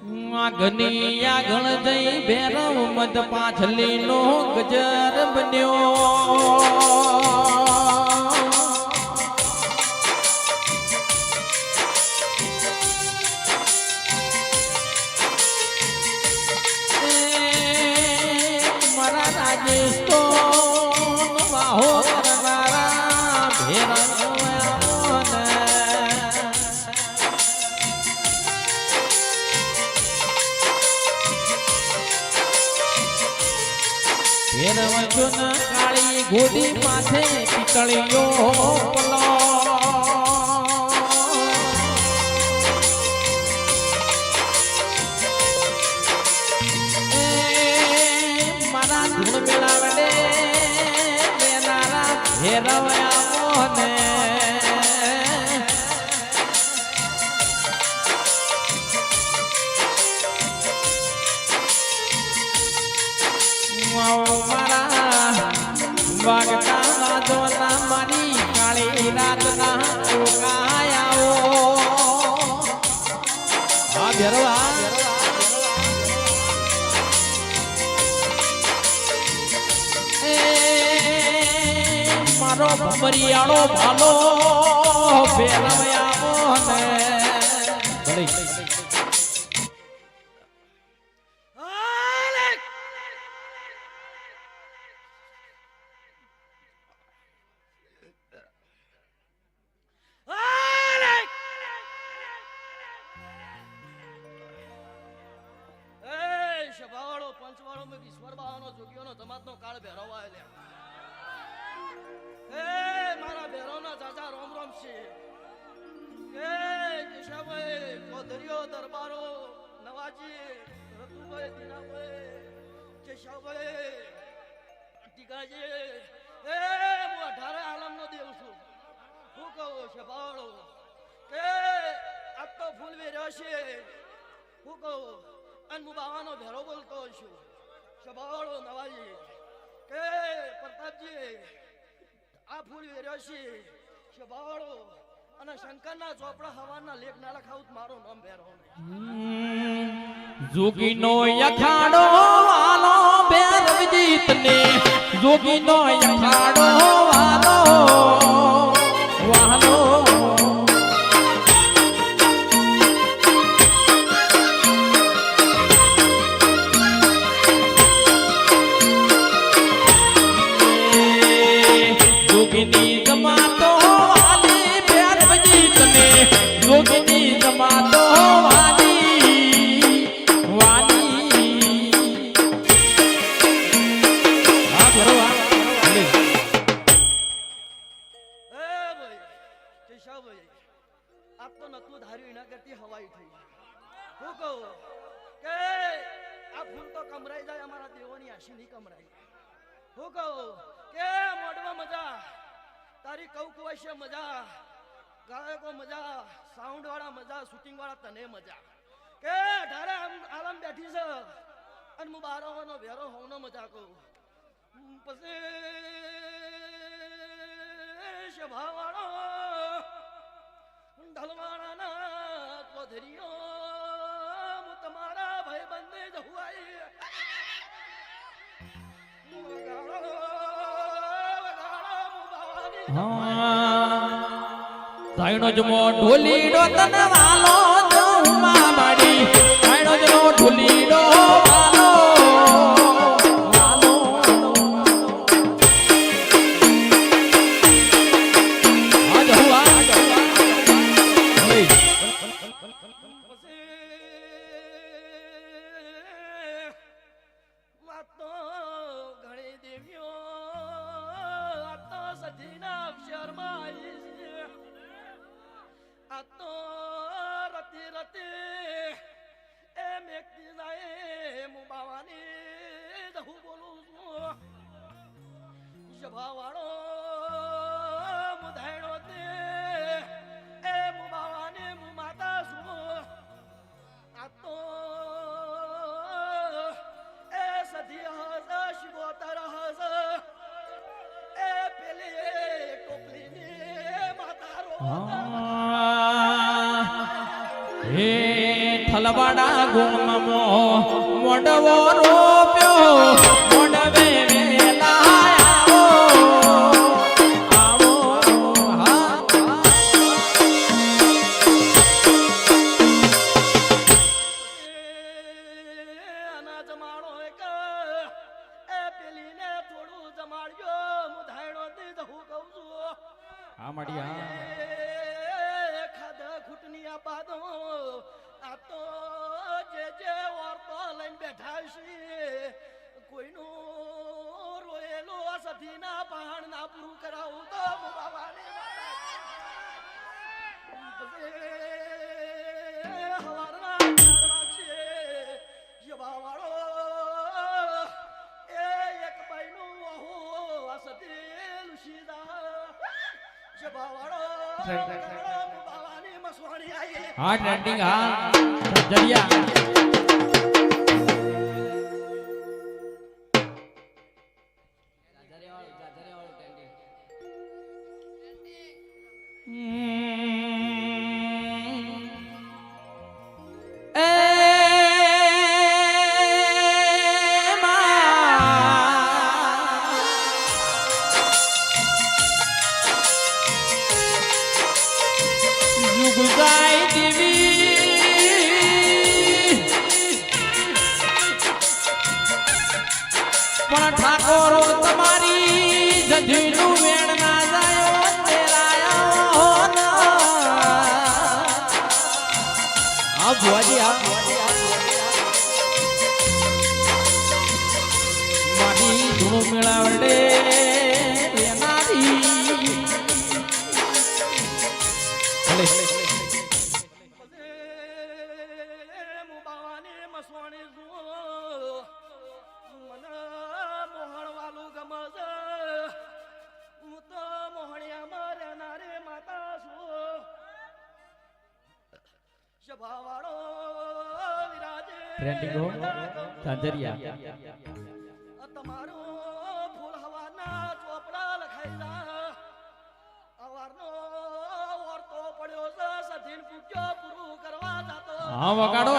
આગની આગળ જઈ ભેરવ મધ પાછલી નો ગજર બન્યો. મારા રાજેશ ભેરવજો ના કાળી ઘોડી માથે પિતળિયો પલો. મારા ધૂળ મેળાવડે લેનારા મારા વાગતા વાદોના મારી કાળી રાતના રોકાયાઓ હા ભેરવા. મારો ભમરિયાળો ભાલો ફેરવ્યા મોહને મેં ઈશ્વર બાવાનો જોગીઓનો જમાતનો કાળ ભેરવાય લે એ મારા ભેરવના ચાચા રોમ રોમ છે. એ કેશાભાઈ કોધરીઓ દરબારો, નવાજી, રતુભાઈ, દીનાભાઈ કેશાભાઈ ટીકાજી. એ હું અઢારે આલમનો દેવ છું. હું કહું શભાવાળો કે આજ તો ફૂલ વેર્યો છે. હું કહું, અને હું બાવાનો ભેરો બોલતો છું. સ્વભાવવાળો નવાજી. કે પ્રતાપજી આ ફૂલી વેર્યો સંભાળો અને શંકરના ચોપડા હવાના લેખ ના લખાવું મારો નામ ભેરો જોગીનો યખાડો વાલો ભેરવજીત ને જોગીનો યખાડો જોગીની જમાતો વાલી ભેરવજીત ને જોગીની જમાતો વાલી વાલી હા કેશાભાઈ આપ તો નતું ધાર્યું એના કરતી હવાઈ થઈ હું કહું કે આ ફૂલ તો કમરાઈ જાય અમારા દેવોની આશી નહીં કમરાઈ હું કહું કે મોઢમાં મજા તારી કઉ હશે મજા. ગાયકો મજા સાઉન્ડ વાળા મજા શૂટિંગ વાળા તને મજા. કે અઢારે આમ- આલમ બેઠી છે અને હું બાર હોવાનો વેરો હોવાનો મજા કહું પછી શભાવાળો ઢલવાળાના ચૌધરીઓ તાઈનો જમો ઢોલીડો તન વાલો જમા માડી તાઈનો જમો ઢોલીડો વાલો આ તો રતી રતી એમ મેકતી જાય હું બાવાની હું બોલું છું સભાવાળો મુધાયણો તે એ હું બાવાની હું માતા છું આ તો એ સધી હસ શિવોતર હસ એ પેલી ટોપલીની માતા રો હે ખલવાડા ગુણમો મોડવો રોપ્યો. સધીના પહાણ ના પૂરું કરાવું તો બાબાને હવારના ચાર વાગશે એ એક બાઈનું વહુ આ સધી. લુસીદા જવાવાળો બાવાની મસવાણી આવી હા ટ્રેન્ડિંગ હા. જડિયા. પણ ઠાકોરો તમારી જધીનું વેણ ના જાયો હા ભુવાજી મેળાવડે. ટ્રેન્ડિંગ હો સાંજરિયા તમારું ફૂલ હવાના ચોપડા લખાઈ જા અવારનો ઓરતો પડ્યો છે સધીન પૂજ્યો પૂરું કરવા જાતો. હા વગાડો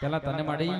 પેલા તને મળી